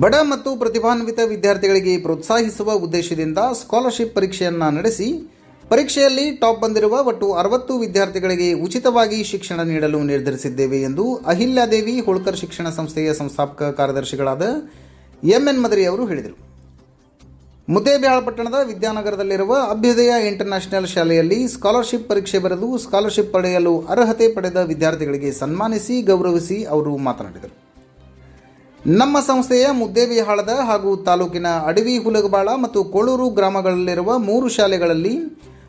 ಬಡ ಮತ್ತು ಪ್ರತಿಭಾನ್ವಿತ ವಿದ್ಯಾರ್ಥಿಗಳಿಗೆ ಪ್ರೋತ್ಸಾಹಿಸುವ ಉದ್ದೇಶದಿಂದ ಸ್ಕಾಲರ್ಶಿಪ್ ಪರೀಕ್ಷೆಯನ್ನು ನಡೆಸಿ, ಪರೀಕ್ಷೆಯಲ್ಲಿ ಟಾಪ್ ಬಂದಿರುವ ಒಟ್ಟು ಅರವತ್ತು ವಿದ್ಯಾರ್ಥಿಗಳಿಗೆ ಉಚಿತವಾಗಿ ಶಿಕ್ಷಣ ನೀಡಲು ನಿರ್ಧರಿಸಿದ್ದೇವೆ ಎಂದು ಅಹಿಲ್ಯಾದೇವಿ ಹೋಳ್ಕರ್ ಶಿಕ್ಷಣ ಸಂಸ್ಥೆಯ ಸಂಸ್ಥಾಪಕ ಕಾರ್ಯದರ್ಶಿಗಳಾದ ಎಂಎನ್ ಮದರಿ ಅವರು ಹೇಳಿದರು. ಮುದ್ದೇಬ್ಯಾಳ್ ಪಟ್ಟಣದ ವಿದ್ಯಾನಗರದಲ್ಲಿರುವ ಅಭ್ಯುದಯ ಇಂಟರ್ನ್ಯಾಷನಲ್ ಶಾಲೆಯಲ್ಲಿ ಸ್ಕಾಲರ್ಶಿಪ್ ಪರೀಕ್ಷೆ ಬರೆದು ಸ್ಕಾಲರ್ಶಿಪ್ ಪಡೆಯಲು ಅರ್ಹತೆ ಪಡೆದ ವಿದ್ಯಾರ್ಥಿಗಳಿಗೆ ಸನ್ಮಾನಿಸಿ ಗೌರವಿಸಿ ಅವರು ಮಾತನಾಡಿದರು. ನಮ್ಮ ಸಂಸ್ಥೆಯ ಮುದ್ದೇಬಿಹಾಳದ ಹಾಗೂ ತಾಲೂಕಿನ ಅಡವಿ ಹುಲಗಬಾಳ ಮತ್ತು ಕೋಳೂರು ಗ್ರಾಮಗಳಲ್ಲಿರುವ ಮೂರು ಶಾಲೆಗಳಲ್ಲಿ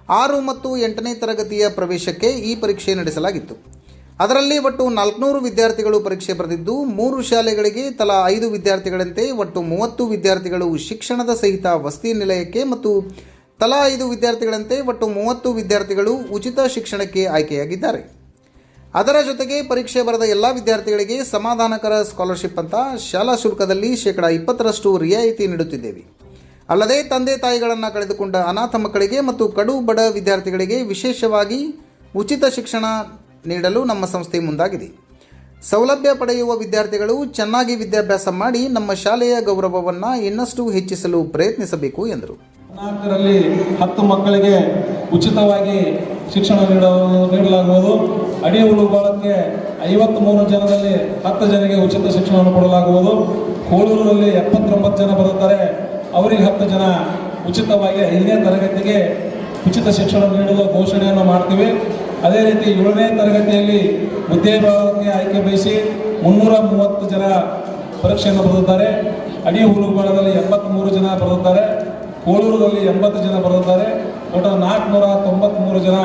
ಆರು ಮತ್ತು ಎಂಟನೇ ತರಗತಿಯ ಪ್ರವೇಶಕ್ಕೆ ಈ ಪರೀಕ್ಷೆ ನಡೆಸಲಾಗಿತ್ತು. ಅದರಲ್ಲಿ ಒಟ್ಟು ನಾಲ್ಕುನೂರು ವಿದ್ಯಾರ್ಥಿಗಳು ಪರೀಕ್ಷೆ ಬರೆದಿದ್ದು, ಮೂರು ಶಾಲೆಗಳಿಗೆ ತಲಾ ಐದು ವಿದ್ಯಾರ್ಥಿಗಳಂತೆ ಒಟ್ಟು ಮೂವತ್ತು ವಿದ್ಯಾರ್ಥಿಗಳು ಶಿಕ್ಷಣದ ಸಹಿತ ವಸತಿ ನಿಲಯಕ್ಕೆ ಮತ್ತು ತಲಾ ಐದು ವಿದ್ಯಾರ್ಥಿಗಳಂತೆ ಒಟ್ಟು ಮೂವತ್ತು ವಿದ್ಯಾರ್ಥಿಗಳು ಉಚಿತ ಶಿಕ್ಷಣಕ್ಕೆ ಆಯ್ಕೆಯಾಗಿದ್ದಾರೆ. ಅದರ ಜೊತೆಗೆ ಪರೀಕ್ಷೆ ಬರೆದ ಎಲ್ಲ ವಿದ್ಯಾರ್ಥಿಗಳಿಗೆ ಸಮಾಧಾನಕರ ಸ್ಕಾಲರ್ಶಿಪ್ ಅಂತ ಶಾಲಾ ಶುಲ್ಕದಲ್ಲಿ ಶೇಕಡ ಇಪ್ಪತ್ತರಷ್ಟು ರಿಯಾಯಿತಿ ನೀಡುತ್ತಿದ್ದೇವೆ. ಅಲ್ಲದೆ ತಂದೆ ತಾಯಿಗಳನ್ನು ಕಳೆದುಕೊಂಡ ಅನಾಥ ಮಕ್ಕಳಿಗೆ ಮತ್ತು ಕಡು ಬಡ ವಿದ್ಯಾರ್ಥಿಗಳಿಗೆ ವಿಶೇಷವಾಗಿ ಉಚಿತ ಶಿಕ್ಷಣ ನೀಡಲು ನಮ್ಮ ಸಂಸ್ಥೆ ಮುಂದಾಗಿದೆ. ಸೌಲಭ್ಯ ಪಡೆಯುವ ವಿದ್ಯಾರ್ಥಿಗಳು ಚೆನ್ನಾಗಿ ವಿದ್ಯಾಭ್ಯಾಸ ಮಾಡಿ ನಮ್ಮ ಶಾಲೆಯ ಗೌರವವನ್ನು ಇನ್ನಷ್ಟು ಹೆಚ್ಚಿಸಲು ಪ್ರಯತ್ನಿಸಬೇಕು ಎಂದರು. ಹತ್ತು ಮಕ್ಕಳಿಗೆ ಉಚಿತವಾಗಿ ಶಿಕ್ಷಣ ನೀಡ ನೀಡಲಾಗುವುದು. ಅಡಿ ಹುಳುಗಾಳಕ್ಕೆ ಐವತ್ತ್ ಮೂರು ಜನರಲ್ಲಿ ಹತ್ತು ಜನರಿಗೆ ಉಚಿತ ಶಿಕ್ಷಣವನ್ನು ಕೊಡಲಾಗುವುದು. ಕೋಳೂರಿನಲ್ಲಿ ಎಪ್ಪತ್ತೊಂಬತ್ತು ಜನ ಬರುತ್ತಾರೆ. ಅವರಿಗೆ ಹತ್ತು ಜನ ಉಚಿತವಾಗಿ ಐದನೇ ತರಗತಿಗೆ ಉಚಿತ ಶಿಕ್ಷಣ ನೀಡುವ ಘೋಷಣೆಯನ್ನು ಮಾಡ್ತೀವಿ. ಅದೇ ರೀತಿ ಏಳನೇ ತರಗತಿಯಲ್ಲಿ ಮುದ್ದೇಬಾಳಕ್ಕೆ ಆಯ್ಕೆ ಬಯಸಿ ಮುನ್ನೂರ ಮೂವತ್ತು ಜನ ಪರೀಕ್ಷೆಯನ್ನು ಬರುತ್ತಾರೆ ಅಡಿ ಹುಳುಗಾಳದಲ್ಲಿ ಎಪ್ಪತ್ತ್ಮೂರು ಜನ ಬರುತ್ತಾರೆ ಕೋಳೂರದಲ್ಲಿ ಎಂಬತ್ತು ಜನ ಬರುತ್ತಾರೆ ಒಟ್ಟು ನಾಲ್ಕುನೂರ ತೊಂಬತ್ತ್ಮೂರು ಜನ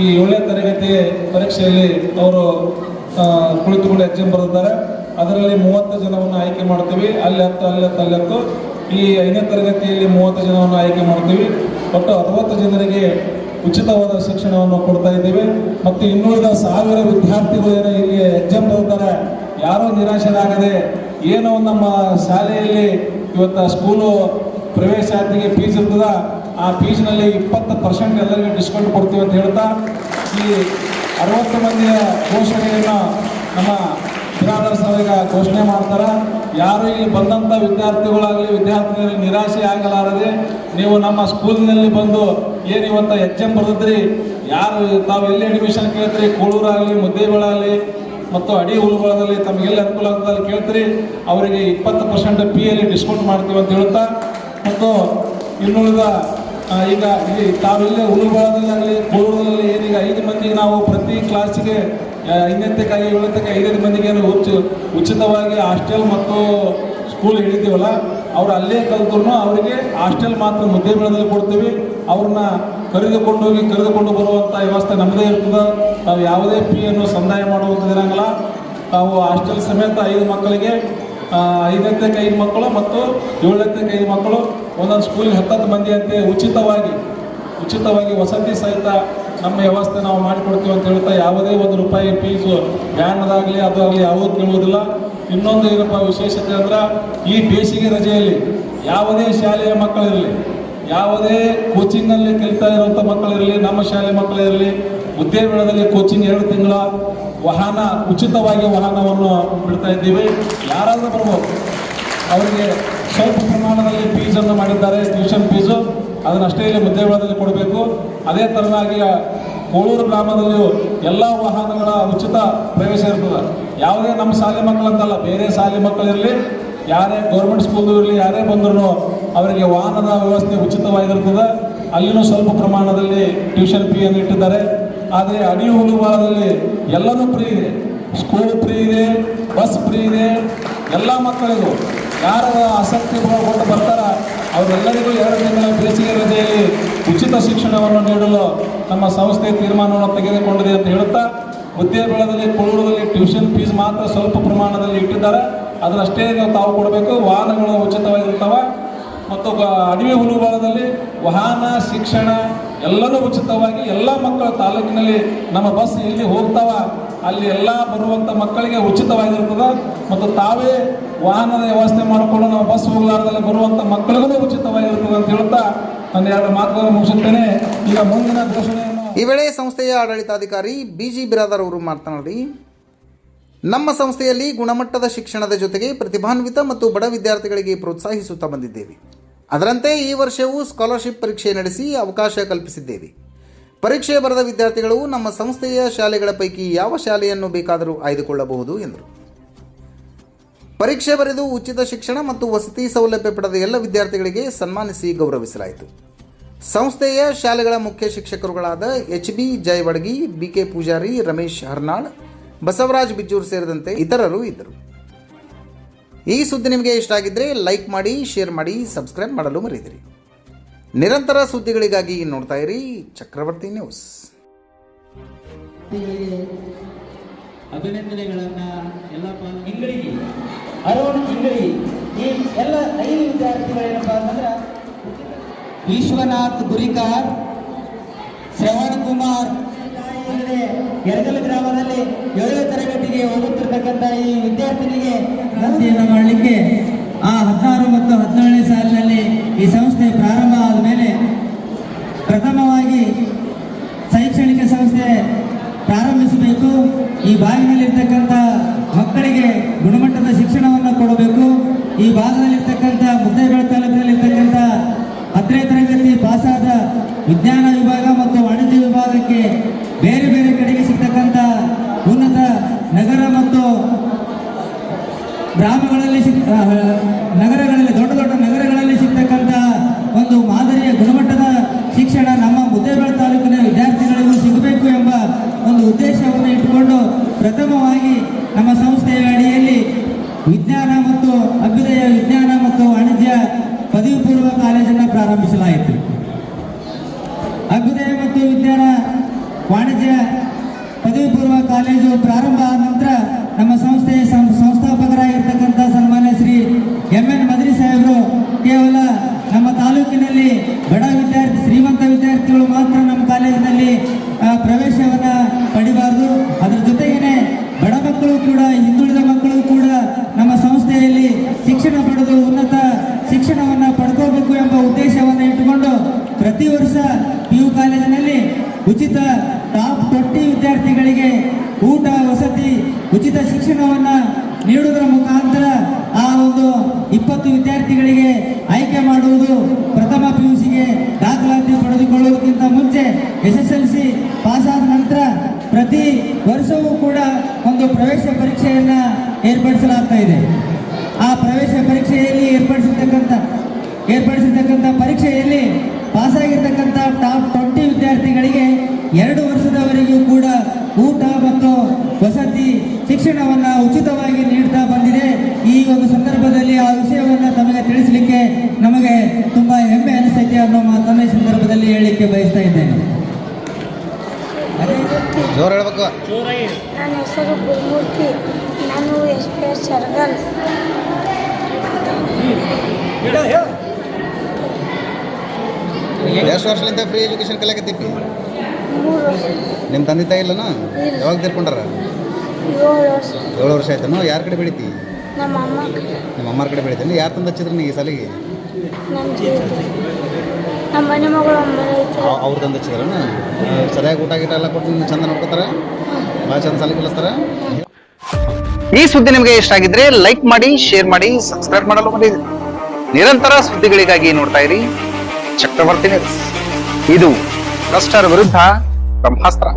ಈ ಏಳನೇ ತರಗತಿ ಪರೀಕ್ಷೆಯಲ್ಲಿ ಅವರು ಕುಳಿತುಕೊಂಡು ಎಕ್ಸಾಮ್ ಬರೆದಿದ್ದಾರೆ. ಅದರಲ್ಲಿ ಮೂವತ್ತು ಜನವನ್ನು ಆಯ್ಕೆ ಮಾಡ್ತೀವಿ. ಅಲ್ಲಿ ಹತ್ತು ಅಲ್ಲಿ ಹತ್ತು ಅಲ್ಲಿ ಹತ್ತು. ಈ ಐದನೇ ತರಗತಿಯಲ್ಲಿ ಮೂವತ್ತು ಜನವನ್ನು ಆಯ್ಕೆ ಮಾಡ್ತೀವಿ. ಒಟ್ಟು ಅರವತ್ತು ಜನರಿಗೆ ಉಚಿತವಾದ ಶಿಕ್ಷಣವನ್ನು ಕೊಡ್ತಾ ಇದ್ದೀವಿ. ಮತ್ತು ಇನ್ನುಳಿದ ಸಾವಿರ ವಿದ್ಯಾರ್ಥಿಗಳು ಏನೋ ಇಲ್ಲಿ ಎಕ್ಸಾಮ್ ಬರ್ತಾರೆ ಯಾರೂ ನಿರಾಶರಾಗದೆ ಏನೋ ನಮ್ಮ ಶಾಲೆಯಲ್ಲಿ ಇವತ್ತು ಸ್ಕೂಲು ಪ್ರವೇಶಾತಿಗೆ ಫೀಸ್ ಇರ್ತದ, ಆ ಫೀಸ್ನಲ್ಲಿ ಇಪ್ಪತ್ತು ಪರ್ಸೆಂಟ್ ಎಲ್ಲರಿಗೂ ಡಿಸ್ಕೌಂಟ್ ಕೊಡ್ತೀವಿ ಅಂತ ಹೇಳ್ತಾ, ಈ ಅರವತ್ತು ಮಂದಿಯ ಘೋಷಣೆಯನ್ನು ನಮ್ಮ ಬಿರಾದರ್ ಸಭೆಗ ಘೋಷಣೆ ಮಾಡ್ತಾರೆ. ಯಾರು ಇಲ್ಲಿ ಬಂದಂಥ ವಿದ್ಯಾರ್ಥಿಗಳಾಗಲಿ ವಿದ್ಯಾರ್ಥಿಗಳಿಗೆ ನಿರಾಶೆ ಆಗಲಾರದೆ, ನೀವು ನಮ್ಮ ಸ್ಕೂಲ್ನಲ್ಲಿ ಬಂದು ಏನು ಎಚ್ ಎಕ್ಸಾಮ್ ಬರೆದಿದ್ರಿ, ಯಾರು ತಾವು ಎಲ್ಲಿ ಅಡ್ಮಿಷನ್ ಕೇಳ್ತೀರಿ? ಕೋಳೂರಾಗಲಿ, ಮುದ್ದೇಬೇಳಾಗಲಿ, ಮತ್ತು ಅಡಿ ಹುಳುಗಳಲ್ಲಿ ತಮಗೆಲ್ಲ ಅನುಕೂಲ ಅಂತ ಕೇಳ್ತೀರಿ. ಅವರಿಗೆ ಇಪ್ಪತ್ತು ಪರ್ಸೆಂಟ್ ಪಿ ಅಲ್ಲಿ ಡಿಸ್ಕೌಂಟ್ ಮಾಡ್ತೀವಿ ಅಂತ ಹೇಳ್ತಾ ಮತ್ತು ಇನ್ನುಳಿದ ಈಗ ಇಲ್ಲಿ ತಾವೆಲ್ಲೇ ಆಗಲಿ ಕೋಳೂರಲ್ಲಿ ಏನೀಗ ಐದು ಮಂದಿಗೆ ನಾವು ಪ್ರತಿ ಕ್ಲಾಸಿಗೆ ಐದನೇತಕ್ಕಾಗಿ ಏಳನೇತಕ್ಕೆ ಐದೈದು ಮಂದಿಗೆ ಏನು ಉಚಿ ಉಚಿತವಾಗಿ ಹಾಸ್ಟೆಲ್ ಮತ್ತು ಸ್ಕೂಲ್ ಹಿಡಿತೀವಲ್ಲ, ಅವ್ರು ಅಲ್ಲೇ ಕಲ್ತ್ರು ಅವರಿಗೆ ಹಾಸ್ಟೆಲ್ ಮಾತ್ರ ಮುದ್ದೆ ಬೆಳೆದಲ್ಲಿ ಕೊಡ್ತೀವಿ. ಅವ್ರನ್ನ ಕರೆದುಕೊಂಡು ಹೋಗಿ ಕರೆದುಕೊಂಡು ಬರುವಂಥ ವ್ಯವಸ್ಥೆ ನಮ್ಮದೇ ಇರ್ತದೆ. ನಾವು ಯಾವುದೇ ಫೀಯನ್ನು ಸಂದಾಯ ಮಾಡುವಂಥದ್ದು ತಾವು ಹಾಸ್ಟೆಲ್ ಸಮೇತ ಐದು ಮಕ್ಕಳಿಗೆ ಆ, ಕೈ ಮಕ್ಕಳು ಮತ್ತು ಏಳನೇ ಕೈ ಮಕ್ಕಳು ಒಂದೊಂದು ಸ್ಕೂಲಿಗೆ ಹತ್ತತ್ತು ಮಂದಿ ಅಂತೆ ಉಚಿತವಾಗಿ ಉಚಿತವಾಗಿ ವಸತಿ ಸಹಿತ ನಮ್ಮ ವ್ಯವಸ್ಥೆ ನಾವು ಮಾಡಿಕೊಡ್ತೀವಿ ಅಂತ ಹೇಳ್ತಾ ಯಾವುದೇ ಒಂದು ರೂಪಾಯಿ ಫೀಸು ಬ್ಯಾನ್ದಾಗಲಿ ಅದು ಆಗಲಿ ಯಾವುದೂ ಕೇಳುವುದಿಲ್ಲ. ಇನ್ನೊಂದು ಏನಪ್ಪ ವಿಶೇಷತೆ ಅಂದ್ರೆ ಈ ಬೇಸಿಗೆ ರಜೆಯಲ್ಲಿ ಯಾವುದೇ ಶಾಲೆಯ ಮಕ್ಕಳಿರಲಿ ಯಾವುದೇ ಕೋಚಿಂಗ್ನಲ್ಲಿ ಕಲಿತಾ ಇರುವಂಥ ಮಕ್ಕಳಿರಲಿ ನಮ್ಮ ಶಾಲೆ ಮಕ್ಕಳಿರಲಿ ಉದ್ಯೋಗದಲ್ಲಿ ಕೋಚಿಂಗ್ ಎರಡು ತಿಂಗಳ ವಾಹನ, ಉಚಿತವಾಗಿ ವಾಹನವನ್ನು ಬಿಡ್ತಾ ಇದ್ದೀವಿ. ಯಾರಾದರೂ ಬರ್ಬೋದು. ಅವರಿಗೆ ಸ್ವಲ್ಪ ಪ್ರಮಾಣದಲ್ಲಿ ಫೀಸನ್ನು ಮಾಡಿದ್ದಾರೆ ಟ್ಯೂಷನ್ ಫೀಸು ಅದನ್ನಷ್ಟೇ ಇಲ್ಲಿ ಮುದ್ದೇವಾಡದಲ್ಲಿ ಕೊಡಬೇಕು. ಅದೇ ಥರನಾಗಿ ಕೋಳೂರು ಗ್ರಾಮದಲ್ಲಿಯೂ ಎಲ್ಲ ವಾಹನಗಳ ಉಚಿತ ಪ್ರವೇಶ ಇರ್ತದೆ. ಯಾವುದೇ ನಮ್ಮ ಶಾಲೆ ಮಕ್ಕಳಂತಲ್ಲ, ಬೇರೆ ಶಾಲೆ ಮಕ್ಕಳಿರಲಿ, ಯಾರೇ ಗೌರ್ಮೆಂಟ್ ಸ್ಕೂಲ್ ಇರಲಿ, ಯಾರೇ ಬಂದರೂ ಅವರಿಗೆ ವಾಹನದ ವ್ಯವಸ್ಥೆ ಉಚಿತವಾಗಿರ್ತದೆ. ಅಲ್ಲಿನೂ ಸ್ವಲ್ಪ ಪ್ರಮಾಣದಲ್ಲಿ ಟ್ಯೂಷನ್ ಫೀಯನ್ನು ಇಟ್ಟಿದ್ದಾರೆ. ಆದರೆ ಅಡಿ ಹುಳುವಾರದಲ್ಲಿ ಎಲ್ಲನೂ ಫ್ರೀ ಇದೆ. ಸ್ಕೂಲ್ ಫ್ರೀ ಇದೆ ಬಸ್ ಫ್ರೀ ಇದೆ, ಎಲ್ಲ ಮಕ್ಕಳಿಗೂ. ಯಾರ ಆಸಕ್ತಿ ಕೊಟ್ಟು ಬರ್ತಾರ, ಅವರೆಲ್ಲರಿಗೂ ಎರಡು ತಿಂಗಳ ಬೇಸಿಗೆ ರಜೆಯಲ್ಲಿ ಉಚಿತ ಶಿಕ್ಷಣವನ್ನು ನೀಡಲು ನಮ್ಮ ಸಂಸ್ಥೆ ತೀರ್ಮಾನವನ್ನು ತೆಗೆದುಕೊಂಡಿದೆ ಅಂತ ಹೇಳುತ್ತಾ ಉದ್ಯೋಗದಲ್ಲಿ ಕೊಡೂರಲ್ಲಿ ಟ್ಯೂಷನ್ ಫೀಸ್ ಮಾತ್ರ ಸ್ವಲ್ಪ ಪ್ರಮಾಣದಲ್ಲಿ ಇಟ್ಟಿದ್ದಾರೆ. ಅದರಷ್ಟೇ ನೀವು ತಾವು ಕೊಡಬೇಕು, ವಾಹನಗಳು ಉಚಿತವಾಗಿರ್ತವೆ ಮತ್ತು ಅಡಿವೆ ಹುಲ್ಲುಗಾಲದಲ್ಲಿ ವಾಹನ, ಶಿಕ್ಷಣ ಎಲ್ಲನೂ ಉಚಿತವಾಗಿ ಎಲ್ಲ ಮಕ್ಕಳ ತಾಲೂಕಿನಲ್ಲಿ ನಮ್ಮ ಬಸ್ ಎಲ್ಲಿ ಹೋಗ್ತಾವ, ಅಲ್ಲಿ ಎಲ್ಲ ಬರುವಂಥ ಮಕ್ಕಳಿಗೆ ಉಚಿತವಾಗಿರ್ತದೆ ಮತ್ತು ತಾವೇ ವಾಹನದ ವ್ಯವಸ್ಥೆ ಮಾಡಿಕೊಂಡು ನಾವು ಬಸ್ ಹೋಗ್ಲಾರ್ದಲ್ಲಿ ಬರುವಂಥ ಮಕ್ಕಳಿಗೂ ಉಚಿತವಾಗಿರ್ತದೆ ಅಂತ ಹೇಳ್ತಾ ನಾನು ಎರಡು ಮಾತುಗಳನ್ನು ಮುಗಿಸುತ್ತೇನೆ. ಈಗ ಮುಂದಿನ ಘೋಷಣೆಯನ್ನು ಈ ವೇಳೆ ಸಂಸ್ಥೆಯ ಆಡಳಿತಾಧಿಕಾರಿ ಬಿ ಜಿ ಬಿರಾದರ್ ಅವರು ಮಾತನಾಡಿ, ನಮ್ಮ ಸಂಸ್ಥೆಯಲ್ಲಿ ಗುಣಮಟ್ಟದ ಶಿಕ್ಷಣದ ಜೊತೆಗೆ ಪ್ರತಿಭಾನ್ವಿತ ಮತ್ತು ಬಡ ವಿದ್ಯಾರ್ಥಿಗಳಿಗೆ ಪ್ರೋತ್ಸಾಹಿಸುತ್ತಾ ಬಂದಿದ್ದೇವೆ. ಅದರಂತೆ ಈ ವರ್ಷವೂ ಸ್ಕಾಲರ್ಶಿಪ್ ಪರೀಕ್ಷೆ ನಡೆಸಿ ಅವಕಾಶ ಕಲ್ಪಿಸಿದ್ದೇವೆ. ಪರೀಕ್ಷೆ ಬರೆದ ವಿದ್ಯಾರ್ಥಿಗಳು ನಮ್ಮ ಸಂಸ್ಥೆಯ ಶಾಲೆಗಳ ಪೈಕಿ ಯಾವ ಶಾಲೆಯನ್ನು ಬೇಕಾದರೂ ಆಯ್ದುಕೊಳ್ಳಬಹುದು, ಎಂದರು. ಪರೀಕ್ಷೆ ಬರೆದು ಉಚಿತ ಶಿಕ್ಷಣ ಮತ್ತು ವಸತಿ ಸೌಲಭ್ಯ ಪಡೆದ ಎಲ್ಲ ವಿದ್ಯಾರ್ಥಿಗಳಿಗೆ ಸನ್ಮಾನಿಸಿ ಗೌರವಿಸಲಾಯಿತು. ಸಂಸ್ಥೆಯ ಶಾಲೆಗಳ ಮುಖ್ಯ ಶಿಕ್ಷಕರುಗಳಾದ H B Jayavadgi, B K Pujari, Ramesh Harnal, Basavaraj Bijjur ಸೇರಿದಂತೆ ಇತರರು ಇದ್ದರು. ಈ ಸುದ್ದಿ ನಿಮಗೆ ಇಷ್ಟ ಆಗಿದ್ದರೆ ಲೈಕ್ ಮಾಡಿ ಶೇರ್ ಮಾಡಿ ಸಬ್ಸ್ಕ್ರೈಬ್ ಮಾಡಲು ಮರೆಯದಿರಿ ನಿರಂತರ ಸುದ್ದಿಗಳಿಗಾಗಿ ನೋಡ್ತಾ ಇರಿ ಚಕ್ರವರ್ತಿ ನ್ಯೂಸ್ ಅಭಿನಂದನೆಗಳನ್ನು ಎಲ್ಲ ವಿಶ್ವನಾಥ್ ಗುರಿಕಾರ್, ಶ್ರವಣ್ ಕುಮಾರ್ ಎರಗಲ್ ಗ್ರಾಮದಲ್ಲಿ ಏಳನೇ ತರಗತಿಗೆ ಹೋಗುತ್ತಿರ್ತಕ್ಕಂಥ ಈ ವಿದ್ಯಾರ್ಥಿನಿಗೆ ಕ್ರಾಂತಿಯನ್ನು ಮಾಡಲಿಕ್ಕೆ ಆ ಹದಿನಾರು ಮತ್ತು ಹದಿನೇಳನೇ ಸಾಲಿನಲ್ಲಿ ಈ ಸಂಸ್ಥೆ ಪ್ರಾರಂಭ ಆದ ಮೇಲೆ ಪ್ರಥಮವಾಗಿ ಶೈಕ್ಷಣಿಕ ಸಂಸ್ಥೆ ಪ್ರಾರಂಭಿಸಬೇಕು. ಈ ಭಾಗದಲ್ಲಿರ್ತಕ್ಕಂಥ ಮಕ್ಕಳಿಗೆ ಗುಣಮಟ್ಟದ ಶಿಕ್ಷಣವನ್ನು ಕೊಡಬೇಕು. ಈ ಭಾಗದಲ್ಲಿರ್ತಕ್ಕಂಥ ಮುದ್ದೇಬೇಳ ತಾಲೂಕಿನಲ್ಲಿರ್ತಕ್ಕಂಥ ಹತ್ತನೇ ತರಗತಿ ಪಾಸಾದ ವಿಜ್ಞಾನ ವಿಭಾಗ ಮತ್ತು ವಾಣಿಜ್ಯ ವಿಭಾಗಕ್ಕೆ ಬೇರೆ ಬೇರೆ ಕಡೆಗೆ ಸಿಗ್ತಕ್ಕಂಥ ಉನ್ನತ ನಗರ ಮತ್ತು ಗ್ರಾಮಗಳಲ್ಲಿ ಸಿಕ್ ಆ, ನಗರಗಳಲ್ಲಿ ದೊಡ್ಡ ದೊಡ್ಡ ನಗರಗಳಲ್ಲಿ ಸಿಗ್ತಕ್ಕಂಥ ಒಂದು ಮಾದರಿಯ ಗುಣಮಟ್ಟದ ಶಿಕ್ಷಣ ನಮ್ಮ ಮುದ್ದೇಬೇಳ ತಾಲೂಕಿನ ವಿದ್ಯಾರ್ಥಿಗಳಿಗೂ ಸಿಗಬೇಕು ಎಂಬ ಒಂದು ಉದ್ದೇಶವನ್ನು ಇಟ್ಟುಕೊಂಡು ಪ್ರಥಮವಾಗಿ ನಮ್ಮ ಸಂಸ್ಥೆಯ ಅಡಿಯಲ್ಲಿ ವಿಜ್ಞಾನ ಮತ್ತು ಅಭ್ಯುದಯ ವಿಜ್ಞಾನ ಮತ್ತು ವಾಣಿಜ್ಯ ಪದವಿ ಪೂರ್ವ ಕಾಲೇಜನ್ನು ಪ್ರಾರಂಭಿಸಲಾಯಿತು ಅಭ್ಯುದಯ ಮತ್ತು ವಿಜ್ಞಾನ ವಾಣಿಜ್ಯ ಪದವಿ ಪೂರ್ವ ಕಾಲೇಜು ಪ್ರಾರಂಭ ಆದ ನಂತರ ನಮ್ಮ ಸಂಸ್ಥೆಯ ಸಂಸ್ಥಾಪಕರಾಗಿರ್ತಕ್ಕಂಥ ಸನ್ಮಾನ್ಯ ಶ್ರೀ ಎಂ ಎನ್ ಮದ್ರಿ ಸಾಹೇಬರು, ಕೇವಲ ನಮ್ಮ ತಾಲೂಕಿನಲ್ಲಿ ಬಡ ವಿದ್ಯಾರ್ಥಿ ಶ್ರೀಮಂತ ವಿದ್ಯಾರ್ಥಿಗಳು ಮಾತ್ರ ನಮ್ಮ ಕಾಲೇಜಿನಲ್ಲಿ ಆ, ಪ್ರವೇಶವನ್ನ ಪಡಿಬಾರದು ಅದರ ಜೊತೆಗೇನೆ ಬಡ ಮಕ್ಕಳು ಕೂಡ ಹಿಂದುಳಿದ ಮಕ್ಕಳು ಕೂಡ ನಮ್ಮ ಸಂಸ್ಥೆಯಲ್ಲಿ ಶಿಕ್ಷಣ ಪಡೆದು ಉನ್ನತ ಶಿಕ್ಷಣವನ್ನು ಪಡ್ಕೋಬೇಕು ಎಂಬ ಉದ್ದೇಶವನ್ನು ಇಟ್ಟುಕೊಂಡು ಪ್ರತಿ ವರ್ಷ ಪಿ ಯು ಕಾಲೇಜಿನಲ್ಲಿ ಉಚಿತ ಟಾಪ್ ತೊಟ್ಟಿ ವಿದ್ಯಾರ್ಥಿಗಳಿಗೆ ಊಟ, ವಸತಿ, ಉಚಿತ ಶಿಕ್ಷಣವನ್ನು ನೀಡುವುದರ ಮುಖಾಂತರ ಆ ಒಂದು ಇಪ್ಪತ್ತು ವಿದ್ಯಾರ್ಥಿಗಳಿಗೆ ಆಯ್ಕೆ ಮಾಡುವುದು ಪ್ರಥಮ ಪಿ ಯು ಸಿಗೆ ದಾಖಲಾತಿ ಪಡೆದುಕೊಳ್ಳುವುದಕ್ಕಿಂತ ಮುಂಚೆ ಎಸ್ ಎಸ್ ಎಲ್ ಸಿ ಪಾಸಾದ ನಂತರ ಪ್ರತಿ ವರ್ಷವೂ ಕೂಡ ಒಂದು ಪ್ರವೇಶ ಪರೀಕ್ಷೆಯನ್ನು ಏರ್ಪಡಿಸಲಾಗ್ತಾ ಇದೆ. ಆ ಪ್ರವೇಶ ಪರೀಕ್ಷೆಯಲ್ಲಿ ಏರ್ಪಡಿಸಿರ್ತಕ್ಕಂಥ ಏರ್ಪಡಿಸಿರ್ತಕ್ಕಂಥ ಪರೀಕ್ಷೆಯಲ್ಲಿ ಪಾಸಾಗಿರ್ತಕ್ಕಂಥ ಟಾಪ್ ಟ್ವೆಂಟಿ ವಿದ್ಯಾರ್ಥಿಗಳಿಗೆ ಎರಡು ವರ್ಷದವರೆಗೂ ಕೂಡ ಊಟ ಮತ್ತು ವಸತಿ ಶಿಕ್ಷಣವನ್ನು ಉಚಿತವಾಗಿ ನೀಡ್ತಾ ಬಂದಿದೆ. ಈ ಒಂದು ಸಂದರ್ಭದಲ್ಲಿ ಆ ವಿಷಯವನ್ನು ತಮಗೆ ತಿಳಿಸಲಿಕ್ಕೆ ನಮಗೆ ತುಂಬ ಹೆಮ್ಮೆ ಅನಿಸ್ತೈತೆ ಅನ್ನೋ ಮಾತನ್ನು ಈ ಸಂದರ್ಭದಲ್ಲಿ ಹೇಳಲಿಕ್ಕೆ ಬಯಸ್ತಾ ಇದ್ದೇನೆ. ಅದೇ ಜೋರು ಹೇಳ್ಬೇಕು. ನನ್ನ ಹೆಸರು ಗುರುಮೂರ್ತಿ. ನಾನು ಎಸ್ ಪಿ ಎಸ್ ಸರ್ಗಲ್ ಎಷ್ಟು ವರ್ಷದಿಂದ ಫ್ರೀ ಎಜುಕೇಶನ್ ವರ್ಷ ನಿಮ್ಮ ತಂದೆ ತಾಯಿ ಇಲ್ಲನ? ಯಾವಾಗ ತೀರ್ಕೊಂಡಾರ? ಏಳು ವರ್ಷ. ಆಯ್ತನು? ಯಾರ ಕಡೆ ಬೆಳಿತಿ? ನಮ್ಮ ಅಮ್ಮ ನಿಮ್ಮ ಅಮ್ಮಾರ ಕಡೆ ಬೆಳಿತೀನಿ. ಯಾರು ತಂದು ಹಚ್ಚಿದ್ರು ನೀ ಈ ಸಲಿಗೆ? ಅವ್ರು ತಂದು ಹಚ್ಚಿದ್ರನ? ಸರಿಯಾಗಿ ಊಟ ಗೀಟ ಎಲ್ಲ ಕೊಟ್ಟು ಚಂದ ನೋಡ್ಕೊತಾರ? ಭಾಳ ಚಂದ ಸಾಲಿ ಕಲಿಸ್ತಾರ? ಈ ಸುದ್ದಿ ನಿಮಗೆ ಇಷ್ಟ ಆಗಿದ್ರೆ ಲೈಕ್ ಮಾಡಿ ಶೇರ್ ಮಾಡಿ ಸಬ್ಸ್ಕ್ರೈಬ್ ಮಾಡಲು ಮಾಡಿ ನಿರಂತರ ಸುದ್ದಿಗಳಿಗಾಗಿ ನೋಡ್ತಾ ಇರಿ. ಚಕ್ರವರ್ತಿ ಇದು ಭ್ರಷ್ಟರ ವಿರುದ್ಧ ಬ್ರಹ್ಮಾಸ್ತ್ರ